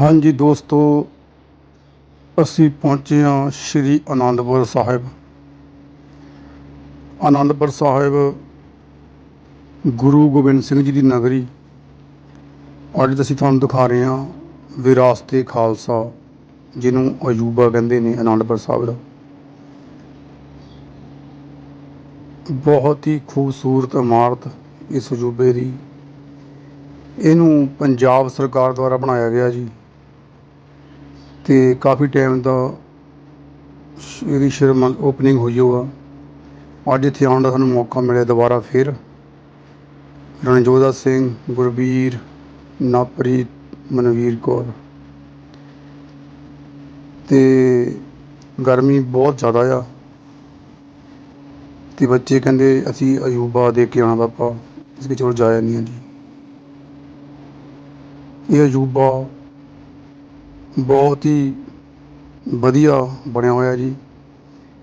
ਹਾਂਜੀ ਦੋਸਤੋ, ਅਸੀਂ ਪਹੁੰਚੇ ਹਾਂ ਸ਼੍ਰੀ ਅਨੰਦਪੁਰ ਸਾਹਿਬ। ਅਨੰਦਪੁਰ ਸਾਹਿਬ ਗੁਰੂ ਗੋਬਿੰਦ ਸਿੰਘ ਜੀ ਦੀ ਨਗਰੀ। ਅੱਜ ਅਸੀਂ ਤੁਹਾਨੂੰ ਦਿਖਾ ਰਹੇ ਹਾਂ ਵਿਰਾਸਤੇ ਖਾਲਸਾ, ਜਿਹਨੂੰ ਅਜੂਬਾ ਕਹਿੰਦੇ ਨੇ ਆਨੰਦਪੁਰ ਸਾਹਿਬ ਦਾ। ਬਹੁਤ ਹੀ ਖੂਬਸੂਰਤ ਇਮਾਰਤ ਇਸ ਅਜੂਬੇ ਦੀ। ਇਹਨੂੰ ਪੰਜਾਬ ਸਰਕਾਰ ਦੁਆਰਾ ਬਣਾਇਆ ਗਿਆ ਜੀ। ਅਤੇ ਕਾਫੀ ਟਾਈਮ ਦਾ ਇਹਦੀ ਸ਼ਰਮ ਓਪਨਿੰਗ ਹੋਈ ਹੋਆ। ਅੱਜ ਇੱਥੇ ਆਉਣ ਦਾ ਸਾਨੂੰ ਮੌਕਾ ਮਿਲਿਆ ਦੁਬਾਰਾ ਫਿਰ। ਰਣਜੋਧਾ ਸਿੰਘ, ਗੁਰਬੀਰ ਨਵਪ੍ਰੀਤ ਮਨਵੀਰ ਕੌਰ। ਤੇ ਗਰਮੀ ਬਹੁਤ ਜ਼ਿਆਦਾ ਆ। ਤੇ ਬੱਚੇ ਕਹਿੰਦੇ ਅਸੀਂ ਅਯੂਬਾ ਦੇ ਕੇ ਆਉਣਾ ਪਾਪਾ ਇਸ ਕੇ ਚਲੋ ਜਾਇਆ ਨਹੀਂ ਆ ਜੀ। ਇਹ ਅਜੂਬਾ ਬਹੁਤ ਹੀ ਵਧੀਆ ਬਣਿਆ ਹੋਇਆ ਜੀ।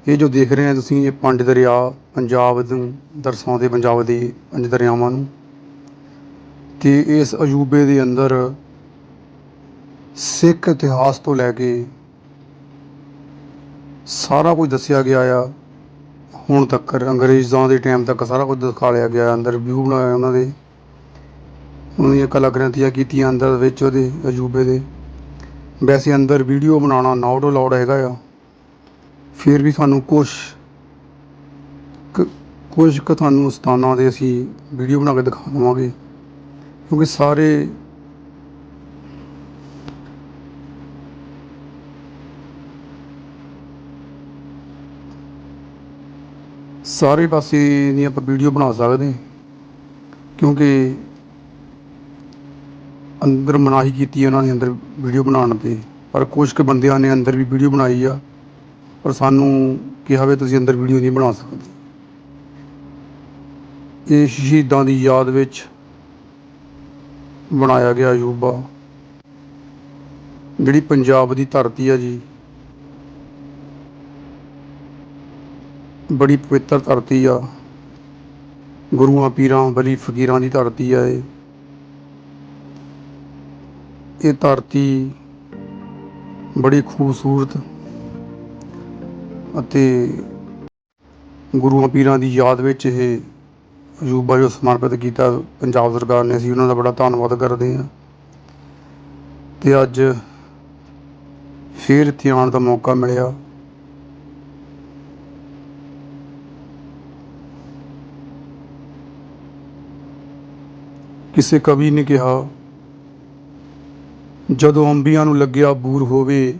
ਇਹ ਜੋ ਦੇਖ ਰਹੇ ਹੋ ਤੁਸੀਂ, ਇਹ ਪੰਜ ਦਰਿਆ, ਪੰਜਾਬ ਨੂੰ ਦਰਸਾਉਂਦੇ, ਪੰਜਾਬ ਦੇ ਪੰਜ ਦਰਿਆਵਾਂ ਨੂੰ। ਤੇ ਇਸ ਅਜੂਬੇ ਦੇ ਅੰਦਰ ਸਿੱਖ ਇਤਿਹਾਸ ਤੋਂ ਲੈ ਕੇ ਸਾਰਾ ਕੁਝ ਦੱਸਿਆ ਗਿਆ ਆ। ਹੁਣ ਤੱਕ ਅੰਗਰੇਜ਼ਾਂ ਦੇ ਟਾਈਮ ਤੱਕ ਸਾਰਾ ਕੁਝ ਦਿਖਾ ਲਿਆ ਗਿਆ, ਅੰਦਰ ਵਿਊ ਬਣਾਇਆ ਉਹਨਾਂ ਦੇ। ਉਹਨਾਂ ਦੀਆਂ ਕਲਾਕ੍ਰਿਤੀਆਂ ਕੀਤੀਆਂ ਅੰਦਰ ਵਿੱਚ ਉਹਦੇ ਅਜੂਬੇ ਦੇ। ਵੈਸੇ ਅੰਦਰ ਵੀਡੀਓ ਬਣਾਉਣਾ ਨਾਟ ਅਲਾਉਡ ਹੈਗਾ ਆ। ਫਿਰ ਵੀ ਸਾਨੂੰ ਕੁਝ ਕੁਝ ਕੁ ਤੁਹਾਨੂੰ ਸਥਾਨਾਂ ਦੇ ਅਸੀਂ ਵੀਡੀਓ ਬਣਾ ਕੇ ਦਿਖਾ ਦੇਵਾਂਗੇ। ਕਿਉਂਕਿ ਸਾਰੇ ਸਾਰੇ ਪਾਸੇ ਦੀ ਆਪਾਂ ਵੀਡੀਓ ਬਣਾ ਸਕਦੇ ਕਿਉਂਕਿ ਅੰਦਰ ਮਨਾਹੀ ਕੀਤੀ ਉਹਨਾਂ ਨੇ ਅੰਦਰ ਵੀਡੀਓ ਬਣਾਉਣ ਤੇ। ਪਰ ਕੁਝ ਕੁ ਬੰਦਿਆਂ ਨੇ ਅੰਦਰ ਵੀ ਵੀਡੀਓ ਬਣਾਈ ਆ। ਪਰ ਸਾਨੂੰ ਕਿਹਾ ਵੀ ਤੁਸੀਂ ਅੰਦਰ ਵੀਡੀਓ ਨਹੀਂ ਬਣਾ ਸਕਦੇ। ਇਹ ਸ਼ਹੀਦਾਂ ਦੀ ਯਾਦ ਵਿੱਚ ਬਣਾਇਆ ਗਿਆ ਅਜੂਬਾ ਜਿਹੜੀ ਪੰਜਾਬ ਦੀ ਧਰਤੀ ਆ ਜੀ। ਬੜੀ ਪਵਿੱਤਰ ਧਰਤੀ ਆ। ਗੁਰੂਆਂ, ਪੀਰਾਂ ਬਲੀ ਫਕੀਰਾਂ ਦੀ ਧਰਤੀ ਆ ਇਹ। ਇਹ ਧਰਤੀ ਬੜੀ ਖੂਬਸੂਰਤ ਅਤੇ ਗੁਰੂਆਂ ਪੀਰਾਂ ਦੀ ਯਾਦ ਵਿੱਚ ਇਹ ਅਜੂਬਾ ਜੋ ਸਮਰਪਿਤ ਕੀਤਾ ਪੰਜਾਬ ਸਰਕਾਰ ਨੇ, ਅਸੀਂ ਉਹਨਾਂ ਦਾ ਬੜਾ ਧੰਨਵਾਦ ਕਰਦੇ ਹਾਂ। ਤੇ ਅੱਜ ਫਿਰ ਇੱਥੇ ਆਉਣ ਦਾ ਮੌਕਾ ਮਿਲਿਆ। ਕਿਸੇ ਕਵੀ ਨੇ ਕਿਹਾ ਜਦੋਂ ਅੰਬੀਆਂ ਨੂੰ ਲੱਗਿਆ ਬੂਰ ਹੋਵੇ,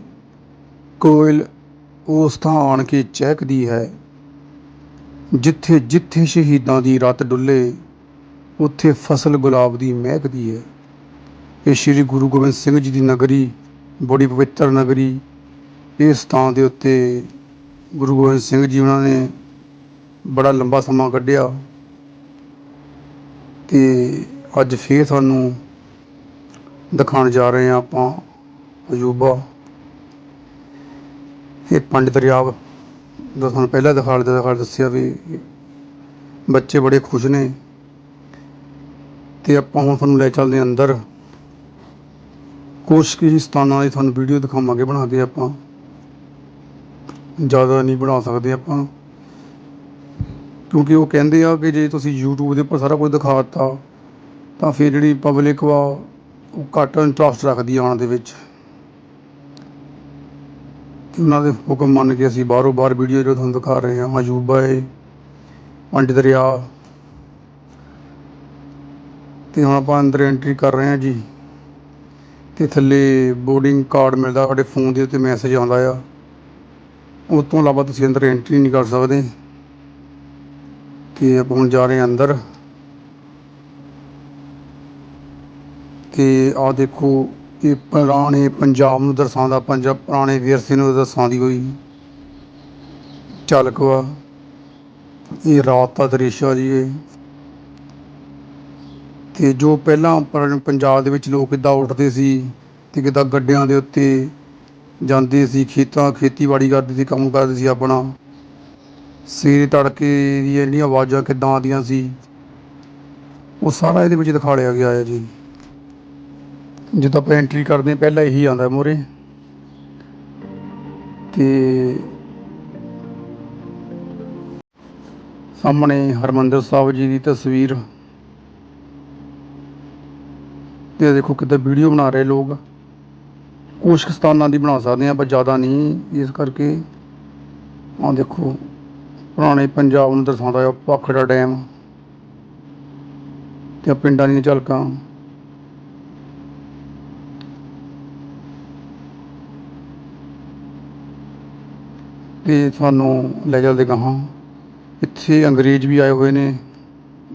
ਕੋਇਲ ਉਸ ਥਾਂ ਆਣ ਕੇ ਚਹਿਕਦੀ ਹੈ। ਜਿੱਥੇ ਜਿੱਥੇ ਸ਼ਹੀਦਾਂ ਦੀ ਰਤ ਡੁੱਲੇ, ਉੱਥੇ ਫਸਲ ਗੁਲਾਬ ਦੀ ਮਹਿਕਦੀ ਹੈ। ਇਹ ਸ੍ਰੀ ਗੁਰੂ ਗੋਬਿੰਦ ਸਿੰਘ ਜੀ ਦੀ ਨਗਰੀ, ਬੜੀ ਪਵਿੱਤਰ ਨਗਰੀ, ਇਸ ਥਾਂ ਦੇ ਉੱਤੇ ਗੁਰੂ ਗੋਬਿੰਦ ਸਿੰਘ ਜੀ ਉਹਨਾਂ ਨੇ ਬੜਾ ਲੰਬਾ ਸਮਾਂ ਕੱਢਿਆ ਤੇ ਅੱਜ ਫੇਰ ਤੁਹਾਨੂੰ ਦਿਖਾਉਣ ਜਾ ਰਹੇ ਹਾਂ ਆਪਾਂ ਅਜੂਬਾ ਇਹ ਪੰਜ ਦਰਿਆਵ ਦਾ ਤੁਹਾਨੂੰ ਪਹਿਲਾਂ ਦਿਖਾ ਦਿੱਤਾ ਦਿਖਾ ਦੱਸਿਆ ਵੀ ਬੱਚੇ ਬੜੇ ਖੁਸ਼ ਨੇ। ਤੇ ਆਪਾਂ ਹੁਣ ਤੁਹਾਨੂੰ ਲੈ ਚੱਲਦੇ ਹਾਂ ਅੰਦਰ। ਕੁਛ ਕੁ ਸਥਾਨਾਂ ਦੀ ਤੁਹਾਨੂੰ ਵੀਡੀਓ ਦਿਖਾਵਾਂਗੇ, ਬਣਾ ਕੇ ਆਪਾਂ। ਜ਼ਿਆਦਾ ਨਹੀਂ ਬਣਾ ਸਕਦੇ ਆਪਾਂ। ਕਿਉਂਕਿ ਉਹ ਕਹਿੰਦੇ ਆ ਕਿ ਜੇ ਤੁਸੀਂ YouTube ਦੇ ਉੱਪਰ ਸਾਰਾ ਕੁਝ ਦਿਖਾ ਦਿੱਤਾ, ਤਾਂ ਫਿਰ ਜਿਹੜੀ ਪਬਲਿਕ ਵਾ ਘੱਟ ਇੰਟਰਸਟ ਰੱਖਦੀ ਆਉਣ ਦੇ ਵਿੱਚ। ਤੇ ਉਹਨਾਂ ਦੇ ਹੁਕਮ ਮੰਨ ਕੇ ਅਸੀਂ ਬਾਹਰੋਂ ਬਾਹਰ ਵੀਡੀਓ ਜੋ ਤੁਹਾਨੂੰ ਦਿਖਾ ਰਹੇ ਹਾਂ ਅਜੂਬਾ ਏ ਪੰਜ ਦਰਿਆ। ਤੇ ਹੁਣ ਆਪਾਂ ਅੰਦਰ ਐਂਟਰੀ ਕਰ ਰਹੇ ਹਾਂ ਜੀ। ਤੇ ਥੱਲੇ ਬੋਰਡਿੰਗ ਕਾਰਡ ਮਿਲਦਾ ਸਾਡੇ ਫੋਨ ਦੇ ਉੱਤੇ ਮੈਸੇਜ ਆਉਂਦਾ ਆ। ਉਸ ਤੋਂ ਇਲਾਵਾ ਤੁਸੀਂ ਅੰਦਰ ਐਂਟਰੀ ਨਹੀਂ ਕਰ ਸਕਦੇ। ਤੇ ਆਪਾਂ ਹੁਣ ਜਾ ਰਹੇ ਹਾਂ ਅੰਦਰ। ਤੇ ਆਹ ਦੇਖੋ ਇਹ ਪੁਰਾਣੇ ਪੰਜਾਬ ਨੂੰ ਦਰਸਾਉਂਦਾ, ਪੰਜਾਬ ਪੁਰਾਣੇ ਵਿਰਸੇ ਨੂੰ ਦਰਸਾਉਂਦੀ ਹੋਈ ਝਲਕ ਵਾ। ਇਹ ਰਾਤ ਦਾ ਦ੍ਰਿਸ਼ ਆ ਜੀ ਇਹ। ਤੇ ਜੋ ਪਹਿਲਾਂ ਪੰਜਾਬ ਦੇ ਵਿੱਚ ਲੋਕ ਕਿੱਦਾਂ ਉੱਠਦੇ ਸੀ ਤੇ ਕਿੱਦਾਂ ਗੱਡਿਆਂ ਦੇ ਉੱਤੇ ਜਾਂਦੇ ਸੀ, ਖੇਤਾਂ, ਖੇਤੀਬਾੜੀ ਕਰਦੇ ਸੀ, ਕੰਮ ਕਰਦੇ ਸੀ ਆਪਣਾ, ਸਵੇਰੇ ਤੜਕੇ ਦੀਆਂ ਇੰਨੀਆਂ ਆਵਾਜ਼ਾਂ ਕਿੱਦਾਂ ਆਉਂਦੀਆਂ ਸੀ, ਉਹ ਸਾਰਾ ਇਹਦੇ ਵਿੱਚ ਦਿਖਾ ਲਿਆ ਗਿਆ ਹੈ ਜੀ। ਜਦੋਂ ਆਪਾਂ ਐਂਟਰੀ ਕਰਦੇ ਹਾਂ, ਪਹਿਲਾਂ ਇਹੀ ਆਉਂਦਾ ਮੂਹਰੇ। ਤੇ ਸਾਹਮਣੇ ਹਰਮੰਦਰ ਸਾਹਿਬ ਜੀ ਦੀ ਤਸਵੀਰ। ਤੇ ਦੇਖੋ ਕਿੱਦਾਂ ਵੀਡੀਓ ਬਣਾ ਰਹੇ ਲੋਕ। ਕੁਛ ਸਥਾਨਾਂ ਦੀ ਬਣਾ ਸਕਦੇ ਆ ਪਰ ਜ਼ਿਆਦਾ ਨਹੀਂ। ਇਸ ਕਰਕੇ ਆਹ ਦੇਖੋ, ਪੁਰਾਣੇ ਪੰਜਾਬ ਨੂੰ ਦਰਸਾਉਂਦਾ ਆ ਭਾਖੜਾ ਡੈਮ ਤੇ ਪਿੰਡਾਂ ਦੀਆਂ ਝਲਕਾਂ। ਤੇ ਸਾਨੂੰ ਲੈ ਚੱਲਦੇ ਗਾਹਾਂ ਇੱਥੇ ਅੰਗਰੇਜ਼ ਵੀ ਆਏ ਹੋਏ ਨੇ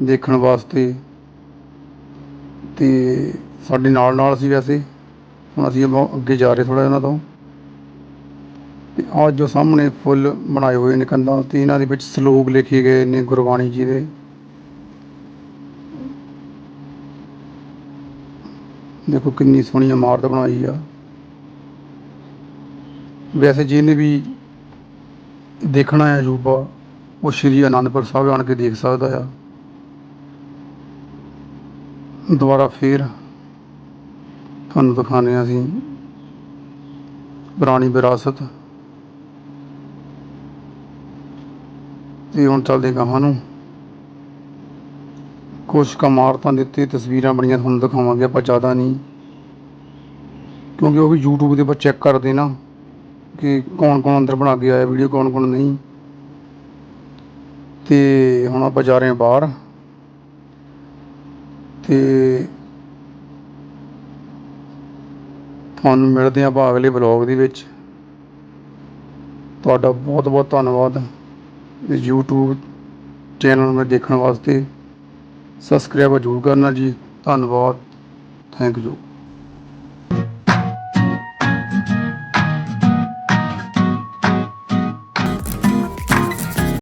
ਦੇਖਣ ਵਾਸਤੇ। ਅਤੇ ਸਾਡੇ ਨਾਲ ਨਾਲ ਸੀ ਵੈਸੇ, ਹੁਣ ਅਸੀਂ ਅੱਗੇ ਜਾ ਰਹੇ ਥੋੜਾ ਇਹਨਾਂ ਤੋਂ। ਅਤੇ ਆਹ ਜੋ ਸਾਹਮਣੇ ਫੁੱਲ ਬਣਾਏ ਹੋਏ ਨੇ ਕੰਧਾਂ ਤੇ, ਇਹਨਾਂ ਦੇ ਵਿੱਚ ਸਲੋਕ ਲਿਖੇ ਗਏ ਨੇ ਗੁਰਬਾਣੀ ਜੀ ਦੇ। ਦੇਖੋ ਕਿੰਨੀ ਸੋਹਣੀ ਇਮਾਰਤ ਬਣਾਈ ਆ। ਵੈਸੇ ਜਿਹਨੇ ਵੀ ਦੇਖਣਾ ਹੈ ਅਜੂਬਾ ਉਹ ਸ਼੍ਰੀ ਅਨੰਦਪੁਰ ਸਾਹਿਬ ਆਣ ਕੇ ਦੇਖ ਸਕਦਾ ਆ। ਦੁਬਾਰਾ ਫੇਰ ਤੁਹਾਨੂੰ ਦਿਖਾਉਂਦੇ ਹਾਂ ਅਸੀਂ ਪੁਰਾਣੀ ਵਿਰਾਸਤ। ਤੇ ਹੁਣ ਚੱਲਦੇ ਗਾਹਾਂ ਨੂੰ। ਕੁਛ ਕੁ ਇਮਾਰਤਾਂ ਦੇ ਤਸਵੀਰਾਂ ਬਣੀਆਂ, ਤੁਹਾਨੂੰ ਦਿਖਾਵਾਂਗੇ ਆਪਾਂ ਜ਼ਿਆਦਾ ਨਹੀਂ। ਕਿਉਂਕਿ ਉਹ ਵੀ YouTube ਦੇ ਉੱਪਰ ਚੈੱਕ ਕਰਦੇ ਨਾ। ਕਿ ਕੌਣ ਕੌਣ ਅੰਦਰ ਬਣਾ ਕੇ ਆਇਆ, ਵੀਡੀਓ ਕੌਣ ਕੌਣ ਨਹੀਂ। ਤੇ ਹੁਣ ਆਪਾਂ ਜਾ ਰਹੇ ਹਾਂ ਬਾਹਰ। ਤੇ ਤੁਹਾਨੂੰ ਮਿਲਦੇ ਹਾਂ ਆਪਾਂ ਅਗਲੇ ਬਲੌਗ ਦੇ ਵਿੱਚ। ਤੁਹਾਡਾ ਬਹੁਤ ਬਹੁਤ ਧੰਨਵਾਦ ਇਸ YouTube ਚੈਨਲ ਨੂੰ ਦੇਖਣ ਵਾਸਤੇ। ਸਬਸਕ੍ਰਾਈਬ ਜ਼ਰੂਰ ਕਰਨਾ ਜੀ। ਧੰਨਵਾਦ। Thank you